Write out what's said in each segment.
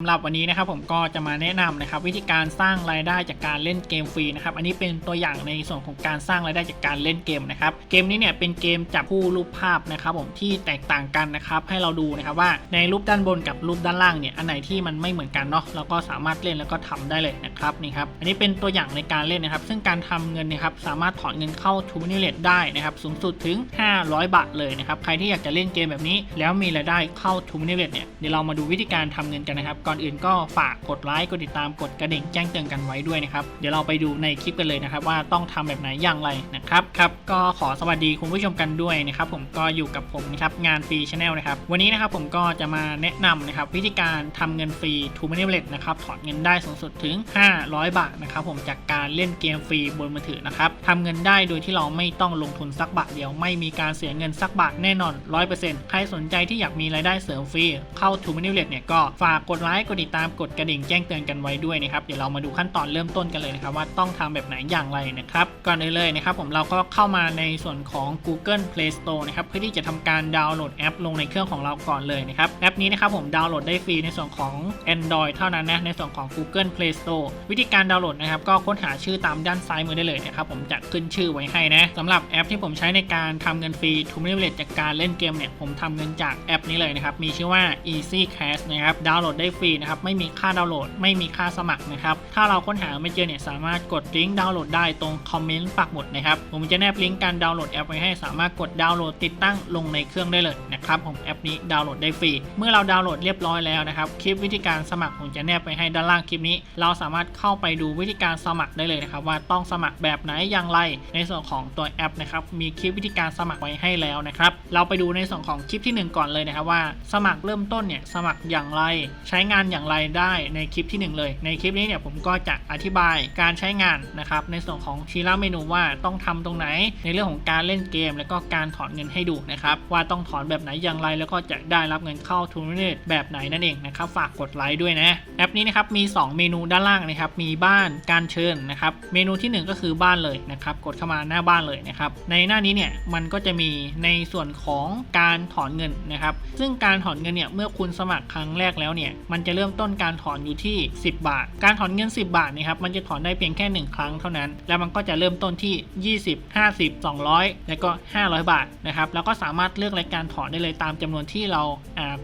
สำหรับวันนี้นะครับผมก็จะมาแนะนำนะครับวิธีการสร้างรายได้จากการเล่นเกมฟรีนะครับอันนี้เป็นตัวอย่างในส่วนของการสร้างรายได้จากการเล่นเกมนะครับเกมนี้เนี่ยเป็นเกมจับคู่รูปภาพนะครับผมที่แตกต่างกันนะครับให้เราดูนะครับว่าในรูปด้านบนกับรูปด้านล่างเนี่ยอันไหนที่มันไม่เหมือนกันเนาะเราก็สามารถเล่นแล้วก็ทำได้เลยนะครับนี่ครับอันนี้เป็นตัวอย่างในการเล่นนะครับซึ่งการทำเงินนะครับสามารถถอนเงินเข้าทูมินิเลตได้นะครับสูงสุดถึง 500 บาทเลยนะครับใครที่อยากจะเล่นเกมแบบนี้ แล้วมีรายได้เข้าทูมินิเลตเนี่ยเดี๋ยวเรามาดูวิธีการทำเงินกันนะครับก่อนอื่นก็ฝากกดไลค์กดติดตามกดกระดิ่งแจ้งเตือนกันไว้ด้วยนะครับ เดี๋ยวเราไปดูในคลิปกันเลยนะครับ ว่าต้องทำแบบไหนอย่างไรนะครับครับก็ขอสวัสดีคุณผู้ชมกันด้วยนะครับผมก็อยู่กับผมนะครับงานฟรีชาแนลนะครับวันนี้นะครับผมก็จะมาแนะนำนะครับวิธีการทำเงินฟรีทูมินิเลตนะครับถอนเงินได้สูงสุดถึง 500 บาทนะครับผมจากการเล่นเกมฟรีบนมือถือนะครับทำเงินได้โดยที่เราไม่ต้องลงทุนสักบาทเดียว ไม่มีการเสียเงินสักบาทแน่นอน 100%ใครสนใจที่อยากมีรายได้เสริมฟรีเข้าทูมินิเลตเนี่ยก็ฝากกดไลค์กดติดตามกดกระดิ่งแจ้งเตือนกันไว้ด้วยนะครับเดี๋ยวเรามาดูขั้นตอนเริ่มต้นกันเลยนะครับว่าต้องทำแบบไหนอย่างไรนะครับก่อนอื่นเลยนะครับผมเราก็เข้ามาในส่วนของ Google Play Store นะครับเพื่อที่จะทำการดาวน์โหลดแอป ลงในเครื่องของเราก่อนเลยนะครับแอปนี้นะครับผมดาวน์โหลดได้ฟรีในส่วนของ Android เท่านั้นนะในส่วนของ Google Play Store วิธีการดาวน์โหลดนะครับก็ค้นหาชื่อตามด้านซ้ายมือได้เลยนะครับผมจะขึ้นชื่อไว้ให้นะสำหรับแอปที่ผมใช้ในการทำเงินฟรีทูมิเลตจากการเล่นเกมเนี่ยผมทำเงินจากแอปนี้เลยนะครับมีชื่อว่า Easy Cash นะครับดาวน์โหลดได้ฟรีนะครับไม่มีค่าดาวน์โหลด ไม่มีค่าสมัครนะครับถ้าเราค้นหาไม่เจอเนี่ยสามารถกดลิงก์ดาวน์โหลดได้ตรงคอมเมนต์ปักหมุดนะครับผมจะแนบลิงก์การดาวน์โหลดแอปไว้ให้สามารถกดดาวน์โหลดติดตั้งลงในเครื่องได้เลยนะครับผมแอปนี้ดาวน์โหลดได้ฟรีเมื่อเราดาวน์โหลดเรียบร้อยแล้วนะครับคลิปวิธีการสมัครผมจะแนบไปให้ด้านล่างคลิปนี้ เราสามารถเข้าไปดูวิธีการสมัครได้เลยนะครับว่าต้องสมัครแบบไหนอย่างไรในส่วนของตัวแอปนะครับมีคลิปวิธีการสมัครไว้ให้แล้วนะครับเราไปดูในส่วนของคลิปที่หนึ่งก่อนเลยนะครับว่า สมัครเริ่มต้นเนี่ยสมัครอย่างไร ใช้งานอย่างไรได้ในคลิปที่หนึ่งเลย ในคลิปนี้เนี่ยผมก็จะอธิบายการใช้งานนะครับในส่วนของทีละเมนูว่าต้องทำตรงไหน ในเรื่องของการเล่นเกม แล้วก็การถอนเงินให้ดูนะครับว่าต้องถอนแบบไหนอย่างไรแล้วก็จะได้รับเงินเข้าทูนเนตแบบไหนนั่นเองนะครับฝากกดไลค์ด้วยนะแอปนี้นะครับมี 2 เมนูด้านล่างนะครับมีบ้านการเชิญนะครับเมนูที่ 1 ก็คือบ้านเลยนะครับกดเข้ามาหน้าบ้านเลยนะครับในหน้านี้เนี่ยมันก็จะมีในส่วนของการถอนเงินนะครับซึ่งการถอนเงินเนี่ยเมื่อคุณสมัครครั้งแรกแล้วเนี่ยมันจะเริ่มต้นการถอนอยู่ที่ 10 บาท การถอนเงิน 10 บาทนะครับมันจะถอนได้เพียงแค่ 1 ครั้งเท่านั้น แล้วมันก็จะเริ่มต้นที่ 20 50 200 แล้วก็ 500 บาทนะครับแล้วก็สามารถเลือกรายการถอนได้เลยตามจำนวนที่เรา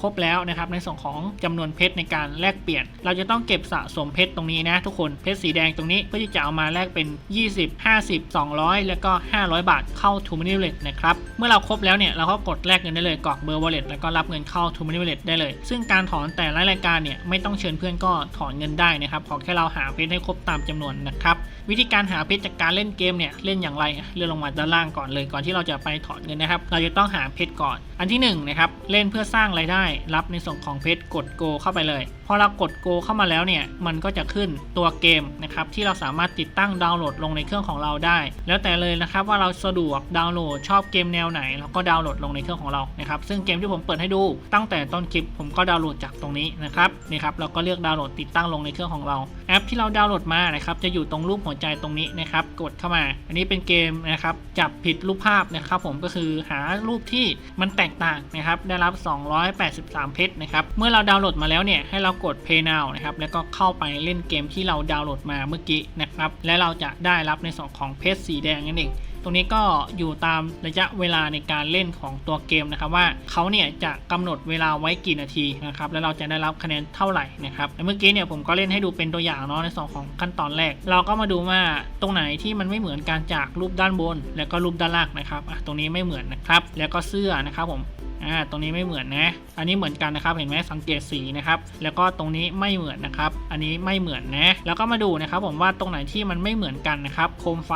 ครบแล้วนะครับในส่วนของจำนวนเพชรในการแลกเปลี่ยน เราจะต้องเก็บสะสมเพชรตรงนี้นะทุกคนเพชรสีแดงตรงนี้เพื่อที่จะเอามาแลกเป็น 20 50 200 แล้วก็ 500 บาทเข้า t ูมินิเลตนะครับเมื่อเราครบแล้วเนี่ยเราก็กดแลกเงินได้เลยกรอกเบอร์ wallet แล้วก็รับเงินเข้า t ูมินิเลตได้เลย ซึ่งการถอนแต่ละรายการเนี่ยไม่ต้องเชิญเพื่อนก็ถอนเงินได้นะครับขอแค่เราหาเพชรให้ครบตามจำนวนนะครับวิธีการหาเพชรจากการเล่นเกมเนี่ยเล่นอย่างไรเลื่อนลงมาด้านล่างก่อนเลยก่อนที่เราจะไปถอนเงินนะครับ เราจะต้องหาเพชรก่อน อันที่1นงนะครับเล่นเพื่อสร้างรายได้ รับในส่วนของเพชรกดโกเข้าไปเลยพอเรากดโกเข้ามาแล้วเนี่ยมันก็จะขึ้นตัวเกมนะครับที่เราสามารถติดตั้งดาวน์โหลดลงในเครื่องของเราได้ แล้วแต่เลยนะครับว่าเราสะดวกดาวน์โหลดชอบเกมแนวไหนเราก็ดาวน์โหลดลงในเครื่องของเรานะครับซึ่งเกมที่ผมเปิดให้ดู ตั้งแต่ต้นคลิปผมก็ดาวน์โหลดจากตรงนี้นะครับนี่ครับเราก็เลือกดาวน์โหลดติดตั้งลงในเครื่องของเรา แอปที่เราดาวน์โหลดมานะครับจะอยู่ตรงรูปหัวใจตรงนี้นะครับกดเข้ามา อันนี้เป็นเกมนะครับจับผิดรูปภาพนะครับผมก็คือหารูปที่มันแตกต่างนะครับได้รับ 283 เพชรนะครับเมื่อเราดาวน์โหลดมาแล้วเนี่ยให้เรากด Pay Now นะครับแล้วก็เข้าไปเล่นเกมที่เราดาวน์โหลดมาเมื่อกี้นะครับและเราจะได้รับในส่วนของเพชรสีแดงนั่นเอง ตรงนี้ก็อยู่ตามระยะเวลาในการเล่นของตัวเกมนะครับว่าเขาเนี่ยจะกำหนดเวลาไว้กี่นาทีนะครับแล้วเราจะได้รับคะแนนเท่าไหร่นะครับเมื่อกี้เนี่ยผมก็เล่นให้ดูเป็นตัวอย่างเนาะในส่วนของขั้นตอนแรก เราก็มาดูว่าตรงไหนที่มันไม่เหมือนการจากรูปด้านบน แล้วก็รูปด้านล่างนะครับอะตรงนี้ไม่เหมือนนะครับแล้วก็เสื้อนะครับผม อ่าตรงนี้ไม่เหมือนนะ อันนี้เหมือนกันนะครับ เห็นไหมสังเกตสีนะครับ แล้วก็ตรงนี้ไม่เหมือนนะครับ อันนี้ไม่เหมือนนะ แล้วก็มาดูนะครับ ผมว่าตรงไหนที่มันไม่เหมือนกันนะครับ โคมไฟ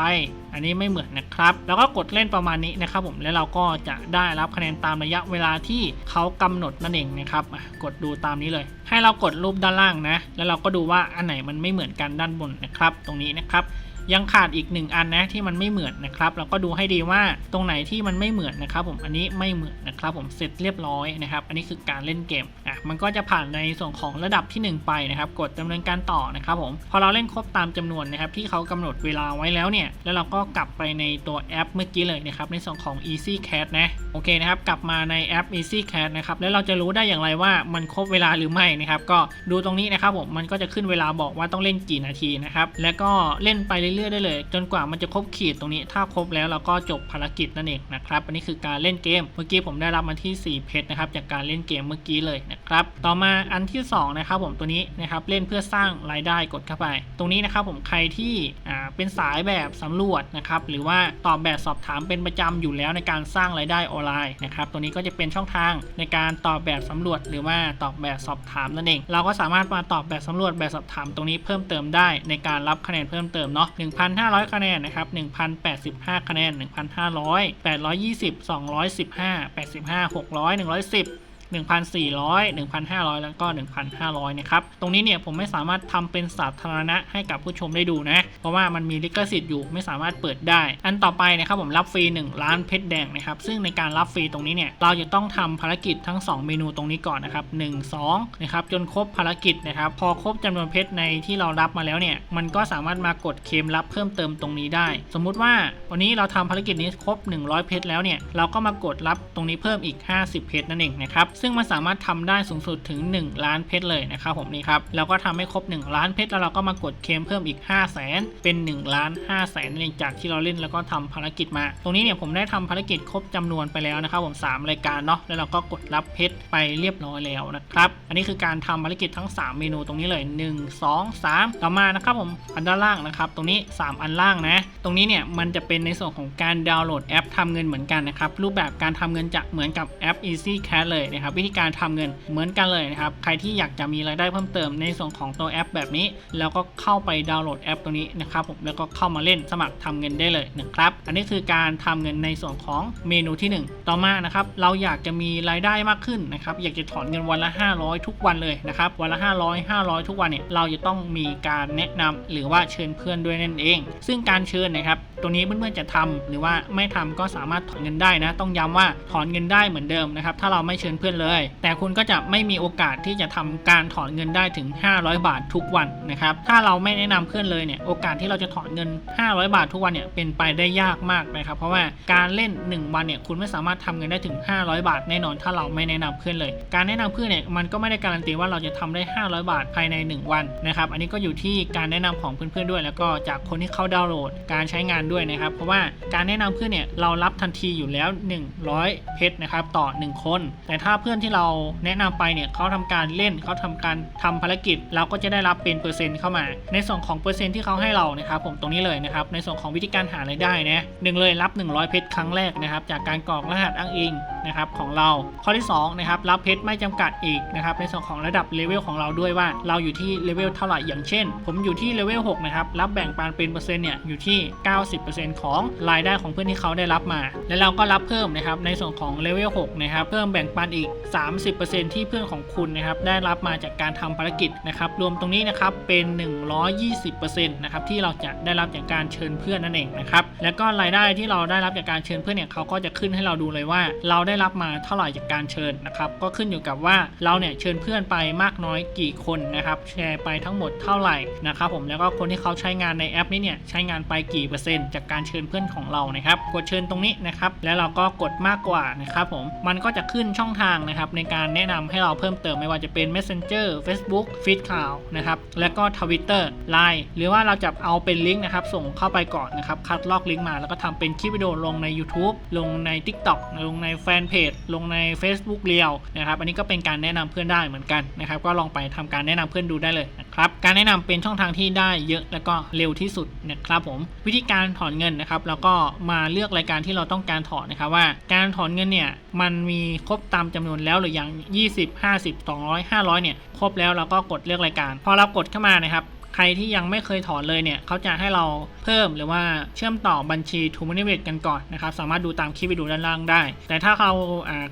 อันนี้ไม่เหมือนนะครับ แล้วก็กดเล่นประมาณนี้นะครับ ผม แล้วเราก็จะได้รับคะแนนตามระยะเวลาที่เขากำหนดนั่นเองนะครับ กดดูตามนี้เลย ให้เรากดรูปด้านล่างนะ แล้วเราก็ดูว่าอันไหนมันไม่เหมือนกันด้านบนนะครับ ตรงนี้นะครับ ยังขาดอีกหนึ่งอันนะที่มันไม่เหมือนนะครับเราก็ดูให้ดีว่าตรงไหนที่มันไม่เหมือนนะครับผมอันนี้ไม่เหมือนนะครับผมเสร็จเรียบร้อยนะครับ อันนี้คือการเล่นเกมอะมันก็จะผ่านในส่วนของระดับทีหนึ่1 ไปนะครับ กดดำเนินการต่อนะครับผมพอเราเล่นครบตามจำนวนนะครับที่เขากำหนดเวลาไว้แล้วเนี่ย แล้วเราก็กลับไปในตัวแอปเมื่อกี้เลยนะครับในส่วนของ Easy Cat นะโอเคนะครับกลับมาในแอป Easy Cat นะครับแล้วเราจะรู้ได้อย่างไรว่ามันครบเวลาหรือไม่นะครับก็ดูตรงนี้นะครับผมมันก็จะขึ้นเวลาบอกว่าต้องเล่นกี่นาทีนะครับแล้วก็เล่นไปเรื่อยๆได้เลย จนกว่ามันจะครบขีดตรงนี้ ถ้าครบแล้วเราก็จบภารกิจนั่นเองนะครับอันนี้คือการเล่นเกม เมื่อกี้ผมได้รับมาที่ 4 เพชรนะครับจากการเล่นเกมเมื่อกี้เลยนะครับต่อมาอันที่สองนะครับผมตัวนี้นะครับเล่นเพื่อสร้างรายได้กดเข้าไป ตรงนี้นะครับผมใครที่อ่าเป็นสายแบบสำรวจนะครับหรือว่าตอบแบบสอบถามเป็นประจำอยู่แล้วในการสร้างรายได้ออนไลน์นะครับตัวนี้ก็จะเป็นช่องทางในการตอบแบบสำรวจ หรือว่าตอบแบบสอบถามนั่นเอง เราก็สามารถมาตอบแบบสำรวจแบบสอบถามตรงนี้เพิ่มเติมได้ในการรับคะแนนเพิ่มเติมเนาะ1,500 คะแนนนะครับ1,085 คะแนน 1,500 820 215 85 600 110 1,400 1,500 แล้วก็ 1,500 นะครับ ตรงนี้เนี่ยผมไม่สามารถทำเป็นสาธารณะให้กับผู้ชมได้ดูนะ เพราะว่ามันมีลิขสิทธิ์อยู่ไม่สามารถเปิดได้ อันต่อไปนะครับผมรับฟรี 1 ล้านเพชรแดงนะครับ ซึ่งในการรับฟรีตรงนี้เนี่ยเราจะต้องทำภารกิจทั้ง 2 เมนูตรงนี้ก่อนนะครับ1 2นะครับจนครบภารกิจนะครับ พอครบจำนวนเพชรในที่เรารับมาแล้วเนี่ย มันก็สามารถมากดเคมรับเพิ่มเติมตรงนี้ได้ สมมุติว่าวันนี้เราทำภารกิจนี้ครบ 100 เพชรแล้วเนี่ยเราก็มากดรับตรงนี้เพิ่มอีก 50 เพชรนั่นเองนะครับซึ่งมันสามารถทำได้สูงสุดถึง 1 ล้านเพชรเลยนะครับผมนี่ครับแล้วก็ทำให้ครบ 1 ล้านเพชรแล้วเราก็มากดเคลมเพิ่มอีก 5 0 0แสนเป็น1ล้าน5 0 0แสนนั่นเองจากที่เราเล่นแล้วก็ทำภารกิจมา ตรงนี้เนี่ยผมได้ทำภารกิจครบจำนวนไปแล้วนะครับผม3รายการเนาะแล้วเราก็กดรับเพชรไปเรียบร้อยแล้วนะครับอันนี้คือการทำภารกิจทั้ง 3 เมนูตรงนี้เลย 1 2 3 ต่อมานะครับผมอันด้านล่างนะครับตรงนี้ 3 อันล่างนะ ตรงนี้เนี่ยมันจะเป็นในส่วนของการดาวน์โหลดแอปทำเงินเหมือนกันนะครับรูปแบบการทำเงินจะเหมือนกับแอป Easy Cash เลยนะครับวิธีการทำเงินเหมือนกันเลยนะครับ ใครที่อยากจะมีรายได้เพิ่มเติมในส่วนของตัวแอปแบบนี้ แล้วก็เข้าไปดาวน์โหลดแอปตัวนี้นะครับผมแล้วก็เข้ามาเล่นสมัครทำเงินได้เลยนะครับ อันนี้คือการทำเงินในส่วนของเมนูที่ 1 ต่อมานะครับเราอยากจะมีรายได้มากขึ้นนะครับอยากจะถอนเงินวันละ 500 ทุกวันเลยนะครับวันละ 500 500 ทุกวันเนี่ยเราจะต้องมีการแนะนำหรือว่าเชิญเพื่อนด้วยนั่นเอง ซึ่งการเชิญนะครับตัวนี้เพื่อนๆจะทำหรือว่าไม่ทำก็สามารถถอนเงินได้นะ ต้องย้ำว่าถอนเงินได้เหมือนเดิมนะครับ ถ้าเราไม่เชิญเพื่อนเลย แต่คุณก็จะไม่มีโอกาสที่จะทำการถอนเงินได้ถึง 500 บาททุกวันนะครับ ถ้าเราไม่แนะนำเพื่อนเลยเนี่ย โอกาสที่เราจะถอนเงิน 500 บาททุกวันเนี่ยเป็นไปได้ยากมากนะครับ เพราะว่าการเล่น 1 วันเนี่ยคุณไม่สามารถทำเงินได้ถึง 500 บาทแน่นอน ถ้าเราไม่แนะนำเพื่อนเลย การแนะนำเพื่อนเนี่ยมันก็ไม่ได้การันตีว่าเราจะทำได้ 500 บาทภายใน 1 วันนะครับ อันนี้ก็อยู่ที่การแนะนำของเพื่อนๆด้วย แล้วก็จากคนที่เขาดาวน์โหลดการใช้งานด้วยนะครับ เพราะว่าการแนะนำเพื่อนเนี่ยเรารับทันทีอยู่แล้ว 100 เพชรนะครับต่อ 1 คน แต่ถ้าเพื่อนที่เราแนะนำไปเนี่ยเขาทำการเล่นเขาทำการทำภารกิจ เราก็จะได้รับเป็นเปอร์เซ็นต์เข้ามา ในส่วนของเปอร์เซ็นต์ที่เขาให้เรานะครับผมตรงนี้เลยนะครับในส่วนของวิธีการหารายได้นะหนึ่งเลยรับ 100 เพชรครั้งแรกนะครับจากการกรอกรหัสอ้างอิงนะครับของเราข้อที่2นะครับรับเพชรไม่จำกัดอีกนะครับในส่วนของระดับเลเวลของเราด้วยว่า เราอยู่ที่เลเวลเท่าไหร่อย่างเช่น ผมอยู่ที่เลเวล6นะครับรับแบ่งปันเป็นเปอร์เซ็นต์เนี่ยอยู่ที่90%ของรายได้ของเพื่อนที่เขาได้รับมา แล้วเราก็รับเพิ่มนะครับในส่วนของเลเวล6นะครับเพิ่มแบ่งปันอีก 30%ที่เพื่อนของคุณนะครับได้รับมาจากการทำภารกิจนะครับรวมตรงนี้นะครับเป็น 120%นะครับที่เราจะได้รับจากการเชิญเพื่อนนั่นเองนะครับแล้วก็รายได้ที่เราได้รับจากการเชิญเพื่อนเนี่ยเขาก็จะขึ้นให้เราดูเลยว่า เราได้รับมาเท่าไหร่จากการเชิญนะครับก็ขึ้นอยู่กับว่าเราเนี่ยเชิญเพื่อนไปมากน้อยกี่คนนะครับแชร์ไปทั้งหมดเท่าไหร่นะครับผมแล้วก็คนที่เขาใช้งานในแอปนี้เนี่ยใช้งานไปกี่เปอร์เซ็นตจากการเชิญเพื่อนของเรานะครับ กดเชิญตรงนี้นะครับ แล้วเราก็กดมากกว่านะครับผม มันก็จะขึ้นช่องทางนะครับในการแนะนำให้เราเพิ่มเติมไม่ว่าจะเป็น Messenger Facebook ฟีดข่าวนะครับ แล้วก็ Twitter Line หรือว่าเราจะเอาเป็นลิงก์นะครับ ส่งเข้าไปก่อนนะครับ คัดลอกลิงก์มาแล้วก็ทำเป็นคลิปวิดีโอลงใน YouTube ลงใน TikTok ลงในแฟนเพจลงใน Facebook เรียวนะครับ อันนี้ก็เป็นการแนะนำเพื่อนได้เหมือนกันนะครับ ก็ลองไปทำการแนะนำเพื่อนดูได้เลยนะครับ การแนะนำเป็นช่องทางที่ได้เยอะแล้วก็เร็วที่สุดนะครับผม วิธีการถอนเงินนะครับ แล้วก็มาเลือกรายการที่เราต้องการถอนนะครับว่าการถอนเงินเนี่ยมันมีครบตามจำนวนแล้วหรือยัง 20 50 200 500 เนี่ยครบแล้วเราก็กดเลือกรายการ พอเรากดเข้ามานะครับ ใครที่ยังไม่เคยถอนเลยเนี่ยเขาจะให้เราเพิ่มหรือว่าเชื่อมต่อบัญชี t ูม o น y w a l l e t กันก่อนนะครับ สามารถดูตามคลิปวิดีโอด้านล่างได้ แต่ถ้าเรา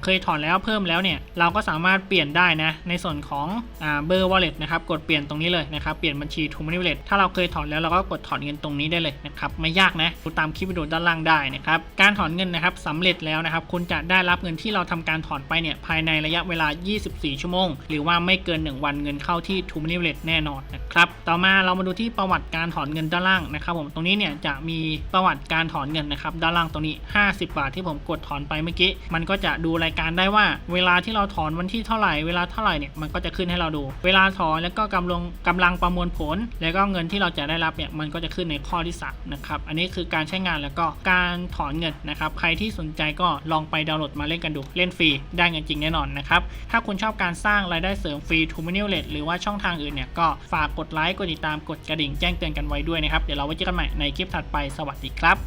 เคยถอนแล้วเพิ่มแล้วเนี่ย เราก็สามารถเปลี่ยนได้นะ ในส่วนของเบอร์ wallet นะครับ กดเปลี่ยนตรงนี้เลยนะครับ เปลี่ยนบัญชี t ูม o น y w a l l e t ถ้าเราเคยถอนแล้วเราก็กดถอนเงินตรงนี้ได้เลยนะครับ ไม่ยากนะ ดูตามคลิปวิดีโอด้านล่างได้นะครับ การถอนเงินนะครับสำเร็จแล้วนะครับ คุณจะได้รับเงินที่เราทำการถอนไปเนี่ย ภายในระยะเวลา 24 ชั่วโมง หรือว่าไม่เกิน 1 วันเงินเข้าที่ t ูม o น y w a l l e t แน่นอนนะครับ ต่อมาเรามาดูที่ประวัติการถอนเงินด้านล่างนะครับผมตรงนี้เนี่ยจะมีประวัติการถอนเงินนะครับด้านล่างตรงนี้ 50 บาทที่ผมกดถอนไปเมื่อกี้ มันก็จะดูรายการได้ว่า เวลาที่เราถอนวันที่เท่าไหร่เวลาเท่าไหร่เนี่ยมันก็จะขึ้นให้เราดู เวลาถอนแล้วก็กำลังกำลังประมวลผล แล้วก็เงินที่เราจะได้รับเนี่ยมันก็จะขึ้นในข้อที่3นะครับอันนี้คือการใช้งานแล้วก็การถอนเงินนะครับใครที่สนใจก็ลองไปดาวน์โหลดมาเล่นกันดูเล่นฟรีได้เงินจริงแน่นอนนะครับถ้าคุณชอบการสร้างรายได้เสริมฟรีทูมินิเลตหรือว่าช่องทางอื่นเนี่ยก็ฝากกดไลค์กดติดตามกดกระดิ่งแจ้งเตือนกันไว้ด้วยนะครับ เดี๋ยวเราไว้เจอกันใหม่ในคลิปถัดไปสวัสดีครับ